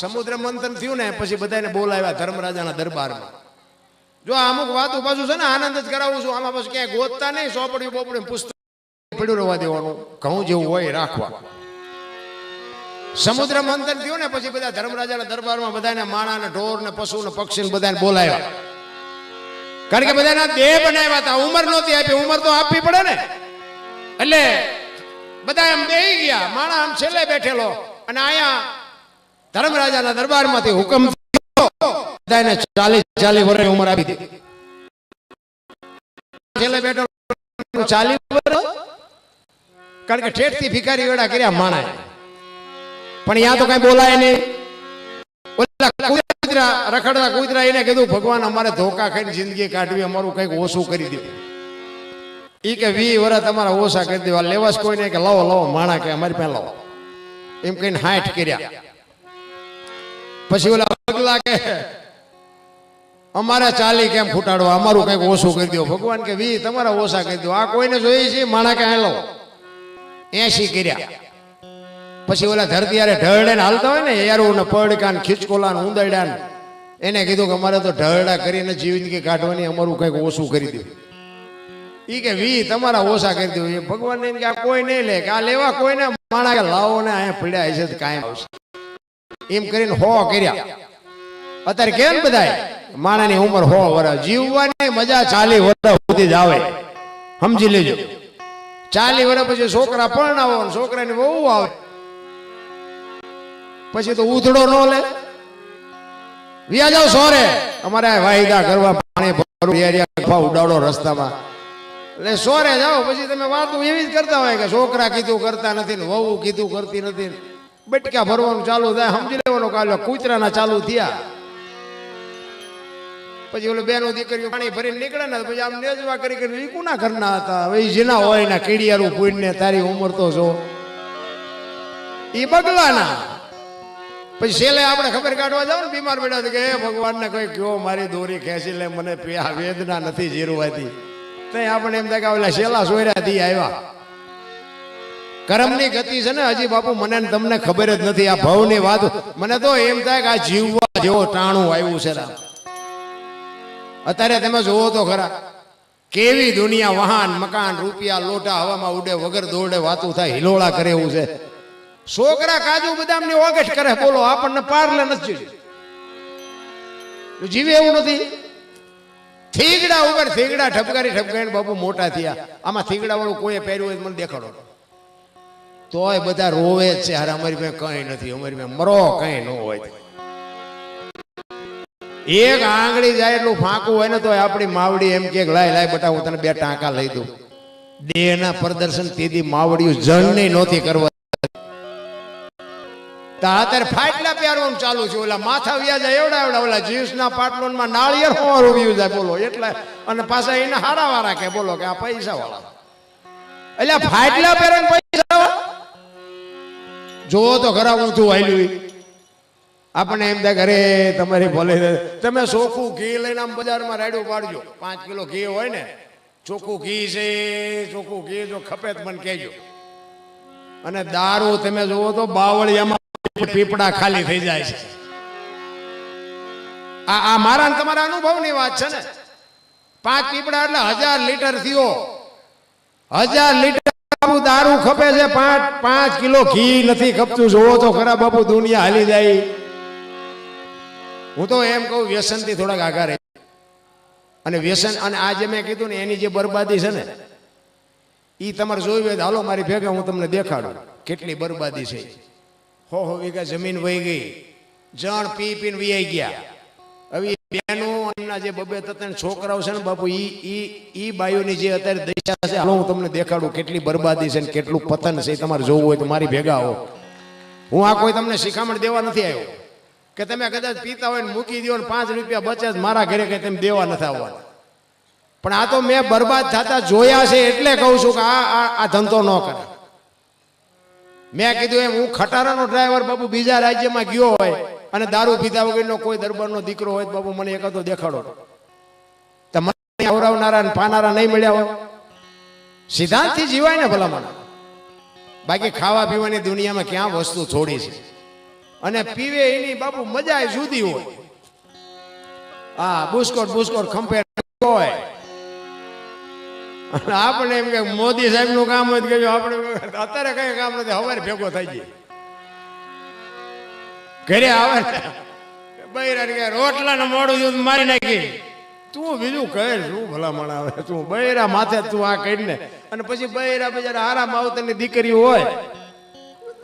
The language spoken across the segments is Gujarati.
સમુદ્ર મંથન થયું ને, પછી બધાને બોલાવ્યા ધર્મરાજાના દરબારમાં. જો અમુક વાતો પાછું છે ને, આનંદ જ કરાવું છું. આમાં પછી ક્યાંય ગોતતા નહીં સોપડ્યું બોપડ્યું પુસ્તક પડ્યું રહેવા દેવાનું. ઘઉં જેવું હોય રાખવા. સમુદ્ર મંથન થયું ને, પછી બધા ધર્મરાજાના દરબારમાં બધાને માણા ને ઢોર ને પશુ ને પક્ષી ને બધાને બોલાવ્યા. કારણ કે બધાના દેહ બનાવ્યા હતા. ઉંમર નહોતી આપી. ઉંમર તો આપવી પડે ને. એટલે બધા એમ બે ગયા. માણા આમ છેલ્લે બેઠેલો. અને અહીંયા ધર્મરાજાના દરબારમાંથી હુકમ બધાને ચાલીસ ચાલીસ વર્ષની ઉંમર આપી દીધી. વર્ષ? એને કીધું, ભગવાન, અમારે ધોકા ખાઈને જિંદગી કાઢવી, અમારું કંઈક ઓછું કરી દીધું ઈ કે, વી વરસ તમારા ઓછા કરી દેવા. લેવાસ કોઈ નહીં કે, લાવો લાવો, માણા કે અમારી પાસે લાવો. એમ કહીને હાઠ કર્યા. પછી ઓલા પગલા કે અમારે ચાલી કેમ ફૂટાડવા? અમારું કંઈક ઓછું કરી દો. ભગવાન કે, વી, તમારા ઓછા કરી દો. આ કોઈને જોઈએ છે? માણા કે હેલો? એસી કર્યા. પછી ઓલા ધરતી યારે ઢળે ને હાલતા હોય ને યારું ને પડકા ને ખીચકોલા ને ઉંદરડા ને એને કીધું કે, અમારે તો ઢળડા કરીને જિંદગી કાઢવાની, અમારું કંઈક ઓછું કરી દો. ઈ કે, વી, તમારા ઓછા કરી દો. એ ભગવાન કે, આ કોઈ નહીં લે. કે આ લેવા કોઈને? માણા કે, લાવો ને, અહીંયા પીડ્યા છે કાંઈ આવશે. એમ કરીને હો કર્યા. અત્યારે કેમ બધાય? માણાની ઉંમર હો વર્ષ જીવવાની મજા ચાલી વર્ષ સુધી જ આવે. સમજી લેજો. ચાલી વર્ષ પછી છોકરા પરણાવો ને છોકરાની બહુ આવે. પછી તો ઉધડો ન લે. વ્યા જાવ સોરે. અમારે વાયદા કરવા પાણી ભરવું ઉડાડો રસ્તામાં. એટલે સોરે જાઓ, પછી તમે વાતો એવી જ કરતા હોય કે છોકરા કીધું કરતા નથી ને વહુ કીધું કરતી નથી બટકા ભરવાનું ચાલુ થાય, સમજી લેવાનું કાલે કૂતરાના ચાલુ થયા. પછી ઓલો બેનો દીકરીઓ પાણી ભરીને નીકળે ને, પછી આમ નેજવા કરી કરી કુના ઘરના હતા. હવે જેના હોય ને કીડિયારું પૂઈને તારી ઉંમર તો જો. એ બગલાના. પછી છેલ્લે આપણે ખબર કાઢવા જાવ ને, બીમાર પડ્યા કે, હે ભગવાનને કોઈ કયો મારી દોરી ખેંચી લે, મને પીયા વેદના નથી જીરવાતી. ત્યાં આપણે એમ થાય કે ઓલા છેલ્લા સોયરાથી આવ્યા. કર્મની ગતિ છે ને હજી બાપુ, મને તમને ખબર જ નથી. આ ભવની વાત, મને તો એમ થાય કે આ જીવવા જેવો ટાણું આવ્યું છે રામ. અત્યારે તમે જોવો તો ખરા, કેવી દુનિયા વાહન, મકાન, રૂપિયા, લોટા, હવામાં ઉડે, વગર દોડે વાતું થાય, હિલોળા કરે એવું છે. છોકરા કાજુ બદામની ઓગસ્ટ કરે, બોલો, આપણને પારલે નથી. જીવે. એવું નથી. થીગડા ઉપર થીગડા ઠપકારી ઠપકારી બાપુ મોટા થયા. આમાં થીગડા વાળું કોઈ પહેર્યું હોય મને દેખાડો. તોય બધા રોવે જ છે. હારે અમારી પાસે કઈ નથી. અમારી પાસે મરો કઈ ન હોય. એક આંગળી જાય એટલું ફાંકું હોય ને તો આપણી માવડી એમ કે લાય લાય, બટા, હું તને બે ટાંકા લઈ દઉં. દેહના પ્રદર્શન તેથી માવડીઓ જળની નહોતી કરવા. તાતર ફાટલા પહેરવાનું ચાલુ છે. ઓલા માથા વ્યા જાય એવડા એવડા, ઓલા જીન્સના પાટલોનમાં નાળિયેર હોવા વ્યુ જાય. બોલો, એટલે અને પાછા એને હારા વાળા કે, બોલો કે આ પૈસા વાળા એટલે ફાટલા પહેરે ને પૈસા વાળા જોવો તો ખરા ઊંચું વાયલું આપણને એમ થાય ઘરે તમારી ભલે. તમે ચોખ્ખું ઘી લઈને આમ બજારમાં રાડ્યું પાડજો. પાંચ કિલો ઘી હોય ને, ચોખ્ખું ઘી છે, ચોખ્ખું ઘી જો ખપે તો મને કહેજો. અને દારૂ તમે જોવો તો બાવળિયામાં પીપડા ખાલી થઈ જાય છે. આ આ મારા તમારા અનુભવની વાત છે ને. પાંચ પીપડા એટલે હજાર લીટર થયો. હજાર લીટર બાપુ દારૂ ખપે છે પાંચ પાંચ કિલો ઘી નથી ખપતું. જોવો તો ખરા બાપુ, દુનિયા હાલી જાય. હું તો એમ કહું, વ્યસનથી થોડાક આગા રહે. અને વ્યસન, અને આ જે મેં કીધું ને, એની જે બરબાદી છે ને એ તમારે જોયું હોય હાલો, મારી ભેગા હું તમને દેખાડું. કેટલી બરબાદી છે. હો હો, વીઘા જમીન વહી ગઈ. જણ પી પીને વીઆઈ ગયા. હવે બેનો એમના જે બબે ત્રણ છોકરાઓ છે ને બાપુ, ઈ ઈ બાયોની જે અત્યારે દશા છે, હાલો હું તમને દેખાડું કેટલી બરબાદી છે ને કેટલું પતન છે તમારે જોવું હોય તો મારી ભેગા આવો. હું આ કોઈ તમને શિખામણ દેવા નથી આવ્યો. કે તમે કદાચ પીતા હોય ને મૂકી દો ને પાંચ રૂપિયા બચે મારા ઘરે કઈ તમે દેવા નથી આવવાના. પણ આ તો મેં બરબાદ થતા જોયા છે એટલે કહું છું કે આ આ ધંધો ન કરે. મેં કીધું એમ, હું ખટારાનો ડ્રાઈવર બાપુ બીજા રાજ્યમાં ગયો હોય અને દારૂ પીધા વગરનો કોઈ દરબારનો દીકરો હોય બાબુ મને એકાદો દેખાડો. તો મને આવરાવનારા ને પાનારા નહીં મળ્યા હોય. સિદ્ધાંતથી જીવાય ને ભલામણ. બાકી ખાવા પીવાની દુનિયામાં ક્યાં વસ્તુ છોડી છે? અને પીવે એની બાપુ મજા જુદી હોય. હા બુસ્કોટ બુસ્કોટ ખંભે હોય. આપણે એમ કે મોદી સાહેબનું કામ હોય કે આપણે અત્યારે કઈ કામ નથી, હવારે ભેગો થઈ જાય ઘરે આવે. બૈરા રોટલા ને મોડું મારી નાખી. તું બીજું કહે શું ભલામણ આવે? તું બૈરા માથે તું આ કરીને. અને પછી બૈરા બજાર આરામ આવતાની દીકરી હોય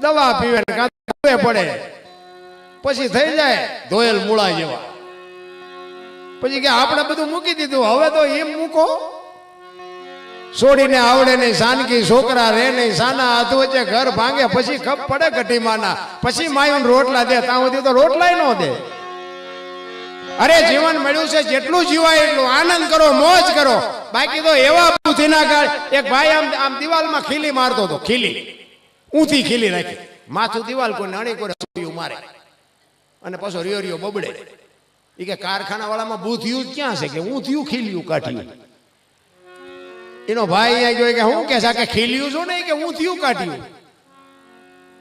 દવા પીવે ને કાં તો પીવે પડે. પછી થઈ જાય ધોયેલ મૂળા જેવા. પછી કે આપણે બધું મૂકી દીધું હવે તો એમ મૂકો. છોડીને આવડે નહીં, સાનકી છોકરા રે નહીં, સાના હાથ વચ્ચે ઘર ભાંગે, પછી ખપ પડે ઘટીમાના પછી માયું રોટલા દે, ત્યાં સુધી તો રોટલાય ન દે. અરે જીવન મળ્યું છે, જેટલું જીવાય એટલું. આનંદ કરો, મોજ કરો. બાકી તો એવા બુદ્ધિના કાળ એક ભાઈ આમ આમ દિવાલમાં ખીલી મારતો હતો, ખીલી. ઊંધી ખીલી રાખી માથું દિવાલ કોઈ નાણી કોઈ મારે. અને પાછો રિયો રિયો બબડે. એ કે કારખાના વાળામાં બુદ્ધિયું ક્યાં છે? કે ઊંધિયું ખીલ્યું કાઢ્યું એનો ભાઈ અહીંયા જોઈ કે હું કે કે ખીલ્યું છું ને કે હું થયું કાઢ્યું?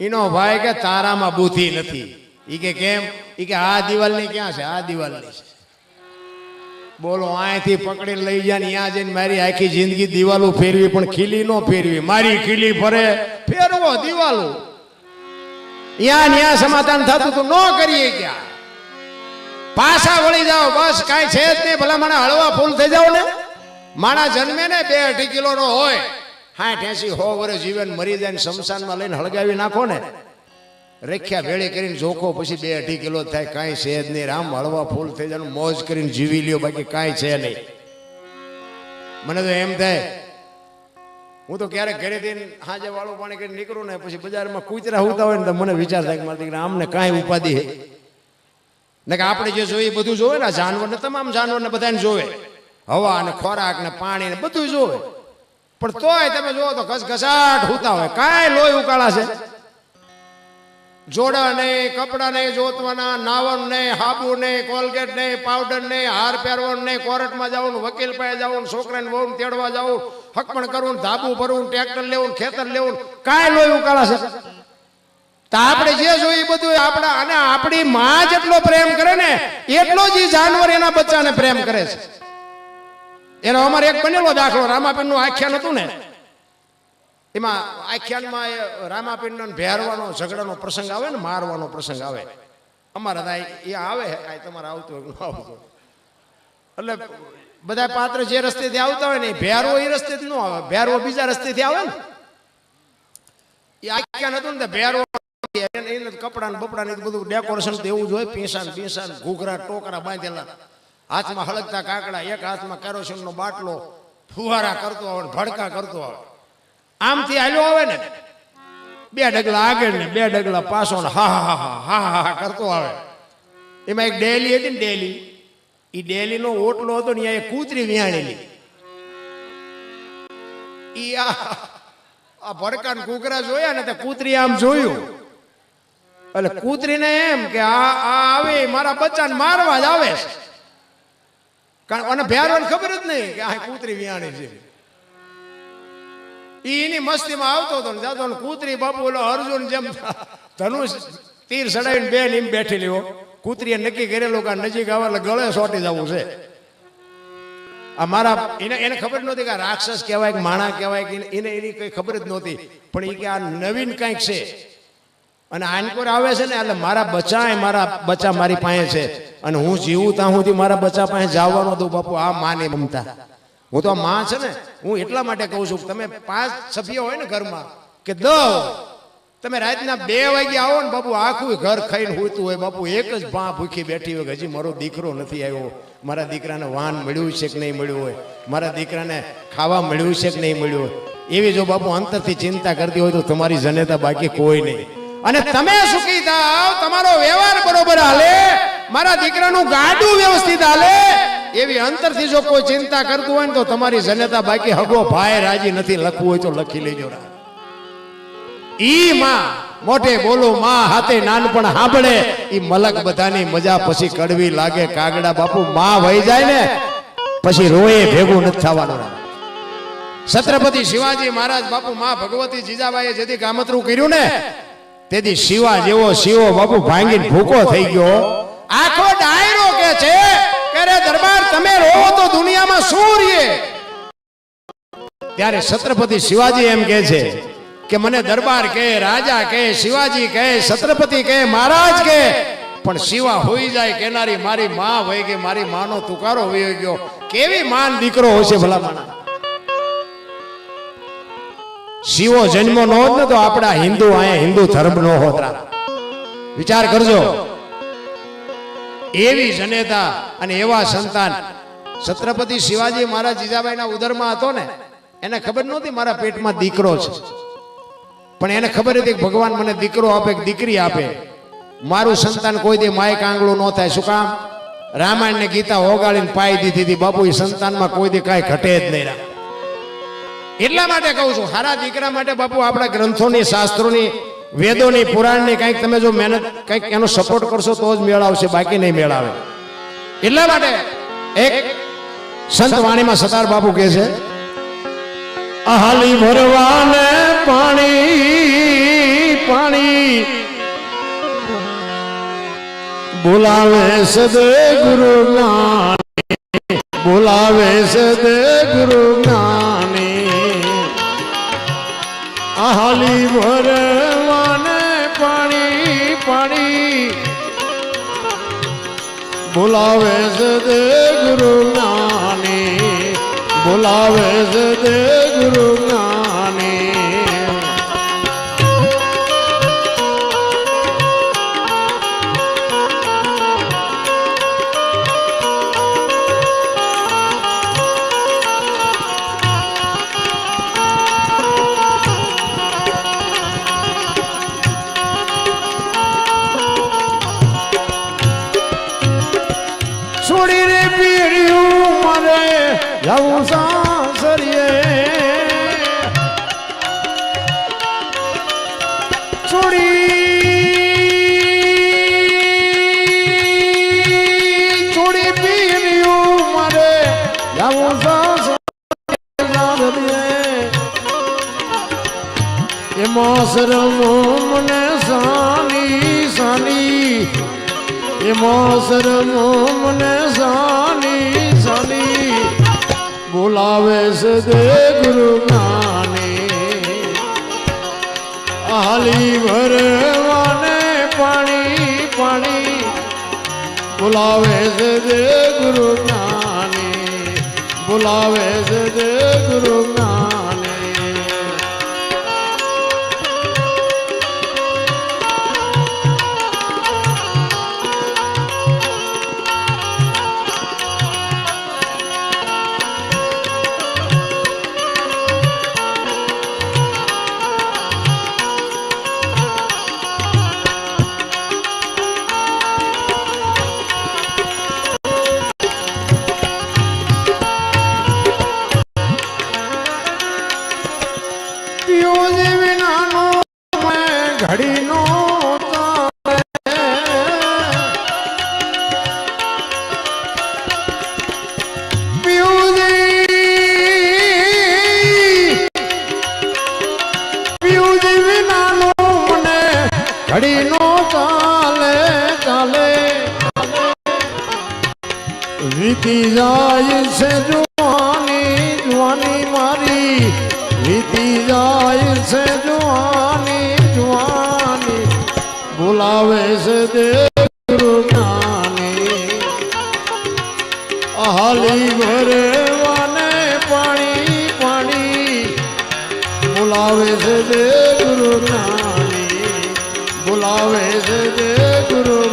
એનો ભાઈ કે તારામાં બુદ્ધિ નથી. ઈ કે કેમ? ઈ કે આ દિવાલની ક્યાં છે? આ દિવાલની છે. બોલો, અહીંથી પકડીને લઈ જાય ને ત્યાં જઈને મારી આખી જિંદગી દિવાલો ફેરવી, પણ ખીલી નો ફેરવી. મારી ખીલી ફરે, ફેરવો દિવાલો. ત્યાં ન્યા સમાધાન થતું તો, ન કરીએ ક્યાં? પાછા વળી જાઓ, બસ કાંઈ છે જ નહીં. ભલા મને હળવા ફૂલ થઈ જાવ ને. માણા જન્મે ને બે અઢી કિલો નો હોય. હા એસી હો વર્ષ જીવન મરી જાય શમશાનમાં લઈને હળગાવી નાખો ને. રેખ્યા ભેળી કરીને જોખો પછી બે અઢી કિલો થાય, કાંઈ છે જ નહીં. રામ હળવા ફૂલ થઈ જાય મોજ કરીને જીવી લ્યો, બાકી કાંઈ છે નહીં. મને તો એમ થાય, હું તો ક્યારેક ઘરેથી હાજે વાળું પાણી કરીને નીકળું ને પછી બજારમાં કૂતરા હોતા હોય ને તો મને વિચાર થાય કે મારી દીકરા, આમને કાંઈ ઉપાધિ હે? ને કે આપણે જે જોઈએ બધું જોવે ને જાનવરને, તમામ જાનવરને બધાને જોવે. હવા ને ખોરાક ને પાણી ને બધું જોવે. પણ તોય તમે જુઓ તો ઘસઘસાટ હોતા હોય કાંઈ લોહી ઉકાળા છે? જોડા નહીં કપડા નહીં જોતવાના નાવન નહીં હાબુ નહીં કોલગેટ નહીં પાવડર નહીં હાર પહેરવાનું નહીં કોર્ટમાં જવું વકીલ પાસે જવું છોકરાને વહુ તેડવા જવું હકમણ કરવું ધાબુ ભરવું ટ્રેક્ટર લેવું ખેતર લેવું કાંઈ લોહી ઉકાળા છે? તો આપણે જે જોઈએ એ બધું આપણા અને આપણી માં જેટલો પ્રેમ કરે ને એટલો જ જાનવર એના બચ્ચાને પ્રેમ કરે છે. એનો અમારે એક બનેલો દાખલો રામાપીરનું આખ્યાન હતું ને. એમાં આખ્યાનમાં એ રામાપીરનો ભેરવાનો, ઝઘડાનો પ્રસંગ આવે ને, મારવાનો પ્રસંગ આવે. અમારા દાય એ આવે આ તમારે આવતું ન આવતું એટલે બધા પાત્ર જે રસ્તેથી આવતા હોય ને ભેરવો એ રસ્તેથી ન આવે ભેરવો બીજા રસ્તેથી આવે ને. એ આખ્યાન હતું ને ભેરવો એને કપડા ને બપડા ને બધું ડેકોરેશન એવું જ હોય, પીસાન પીસાન ઘૂઘરા, ટોકરા બાંધેલા. હાથમાં હળગતા કાકડા, એક હાથમાં કેરોસીન નો બાટલો ફુવારા કરતો આવે ભડકા કરતો આવે આમથી હાલ્યો આવે ને, બે ડગલા આગળ ને બે ડગલા પાછો હા હા હા હા હા કરતો આવે. એમાં એક ડેલી હતી ને ડેલી. એ ડેલી નો ઓટલો હતો ને એ કૂતરી વિહાણેલી. ઈ આ ભડકા ને જોયા ને તે કૂતરી આમ જોયું. એટલે કૂતરીને એમ કે આ આવે, મારા બચ્ચાને મારવા જ આવે છે. કારણ અને ભેરવાને ખબર જ નહીં કે આ કૂતરી વિયાણી છે. એ એની મસ્તીમાં આવતો હતો ને જાતો કૂતરી બાપુ ઓલો અર્જુન જેમ ધનુષ તીર ચડાવીને બેન એમ બેઠી હો કૂતરીએ નક્કી કરેલું કે નજીક આવે એટલે ગળે સોટી જવું છે. આ મારા એને એને ખબર નહોતી કે રાક્ષસ કહેવાય કે માણા કહેવાય કે એને એની કઈ ખબર જ નહોતી. પણ એ કે આ નવીન કંઈક છે. અને આનકોર આવે છે ને, એટલે મારા બચ્ચા એ મારા બચ્ચા મારી પાસે છે. અને હું જીવું ત્યાં સુધી મારા બચ્ચા પાસે જવાનો દઉં બાપુ, આ માને મમતા. હું તો માં છે ને, હું એટલા માટે કહું છું તમે પાંચ સભ્યો હોય ને ઘરમાં, કે દસ તમે રાતના બે વાગે આવો ને, બાપુ, આખું ઘર ખાઈને હોતું હોય, બાપુ, એક જ ભા ભૂખી બેઠી હોય હજી મારો દીકરો નથી આવ્યો. મારા દીકરાને વાન મળ્યું છે કે નહીં મળ્યું હોય? મારા દીકરાને ખાવા મળ્યું છે કે નહીં મળ્યું હોય? એવી જો બાપુ અંતરથી ચિંતા કરતી હોય તો તમારી જનેતા બાકી કોઈ નહીં. અને તમે સુખી થાવ તમારો વ્યવહાર બરોબર હાલે મારા દીકરાનું ગાડું વ્યવસ્થિત હાલે. એવી અંતરથી જો કોઈ ચિંતા કરતું હોય ને તો તમારી જનતા બાકી હગો ભાઈ રાજી નથી લખવું હોય તો લખી લેજો રા ઈ માં મોઢે બોલો માં હાથે નાનપણ સાંભળે ઈ મલક બધાની મજા પછી કડવી લાગે કાગડા બાપુ માં વહી જાય ને પછી રોએ ભેગું નથી થવાનું છત્રપતિ શિવાજી મહારાજ બાપુ માં ભગવતી જીજાબાઈએ જેથી કામતરું કર્યું ને તેથી શિવા જેવો શિવો બાપુ ભાંગીને ભૂકો થઈ ગયો. આખો ડાયરો કે છે કરે દરબાર તમે રહો તો દુનિયામાં શું રહીએ ત્યારે છત્રપતિ શિવાજી એમ કે છે કે મને દરબાર કે રાજા કે શિવાજી કે છત્રપતિ કે મહારાજ કે પણ શિવા હોઈ જાય કેનારી મારી માં હોય ગઈ મારી માનો તુકારો હોઈ ગયો. કેવી માન દીકરો હશે ભલા માણા? શિવો જન્મ નો હોત ને તો આપણા હિન્દુ અહીંયા હિન્દુ ધર્મ નો હોત વિચાર કરજો. એવી જનેતા અને એવા સંતાન. છત્રપતિ શિવાજી મારા જીજાબાઈના ઉદરમાં હતો ને, એને ખબર નહોતી મારા પેટમાં દીકરો છે. પણ એને ખબર હતી કે ભગવાન મને દીકરો આપે, કે દીકરી આપે. મારું સંતાન કોઈ દે માય કાંગળું ન થાય. શું કામ? રામાયણ ને ગીતા ઓગાળીને પાઈ દીધી હતી. બાપુ એ સંતાનમાં કોઈ દે કાંઈ ઘટે જ નહીં. એટલા માટે કહું છું, હારા દીકરા માટે બાપુ આપણા ગ્રંથોની, શાસ્ત્રોની, વેદોની, પુરાણની કંઈક તમે જો મહેનત, કંઈક એનો સપોર્ટ કરશો તો જ મેળ આવશે, બાકી નહીં મેળ આવે. એટલા માટે એક સંત વાણીમાં સતાર બાપુ કહે છે અહાલી ભરવાને પાણી પાણી બોલાવે સદે ગુરુ ના બોલાવે સદે ગુરુ જ્ઞાની આહાલી ભરવાને પાણી પાણી. બોલાવે સદે ગુરુ નાની બોલાવે સદે ગુરુ જ્ઞાની જવું સાસરીએ છોડી છોડી પીન્યું મારે જવું સાસરીએ એમાં શરમો મને સાની સાની એમાં શરમો મને સાની. બોલાવે છે દે ગુરુ જ્ઞાની આલી ભરવાને પાણી પાણી. બોલાવે છે દે ગુરુ જ્ઞાની બોલાવે છે દે ગુરુ જ્ઞાની વીતી જાય છે જુવાની જુવાની મારી. વીતી જાય છે જુવાની જુવાની. બોલાવે છે દે ગુરુ જ્ઞાની હાલી ભરવાને પાણી પાણી. બોલાવે છે દે ગુરુ જ્ઞાની બોલાવે છે દે ગુરુ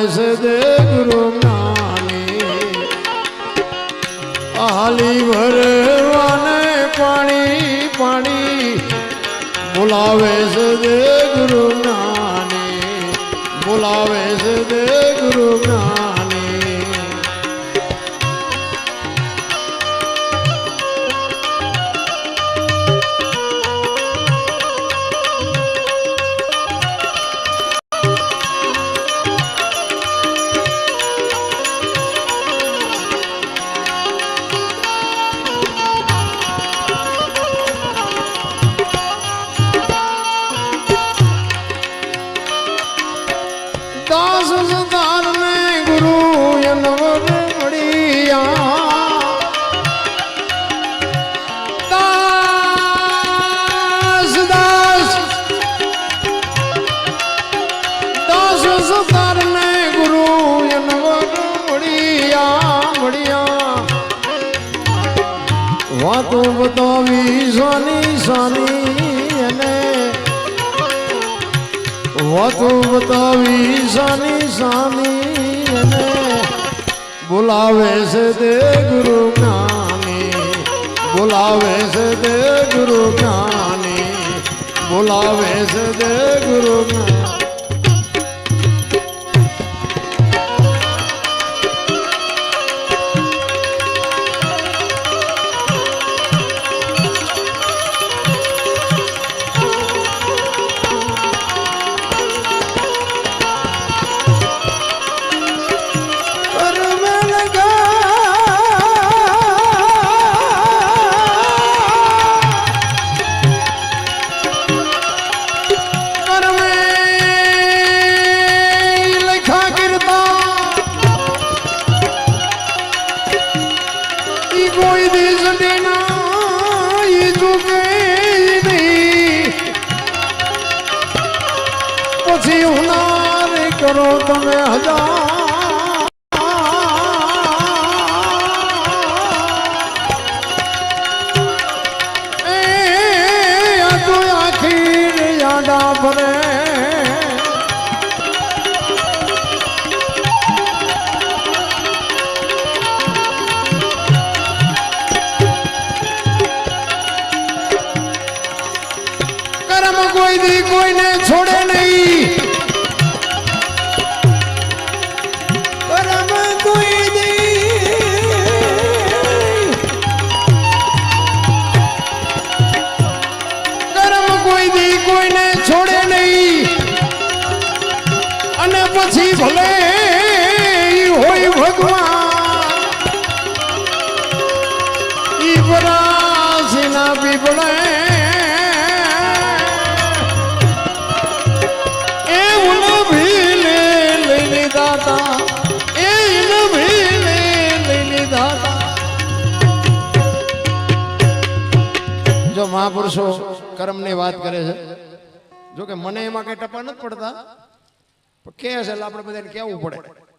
બોલાવે છે દે ગુરુ જ્ઞાની આલી ભરવાને પાણી પાણી બોલાવે સદગુરુ જ્ઞાની બોલાવે સદગુરુ દે સાની અને વાતો બતાવી સાની સાની અને બોલાવે છે તે ગુરુ જ્ઞાની, બોલાવે છે તે ગુરુ જ્ઞાની, બોલાવે છે તે ગુરુ જ્ઞાની. por ભલે હોય ભગવાન. ઈ પરાસીના પીપળે એ કર્મની વાત કરે છે. જો મને એમાં કઈ ટપા નથી પડતા. કે છે આપણે બધાને કહેવું પડે.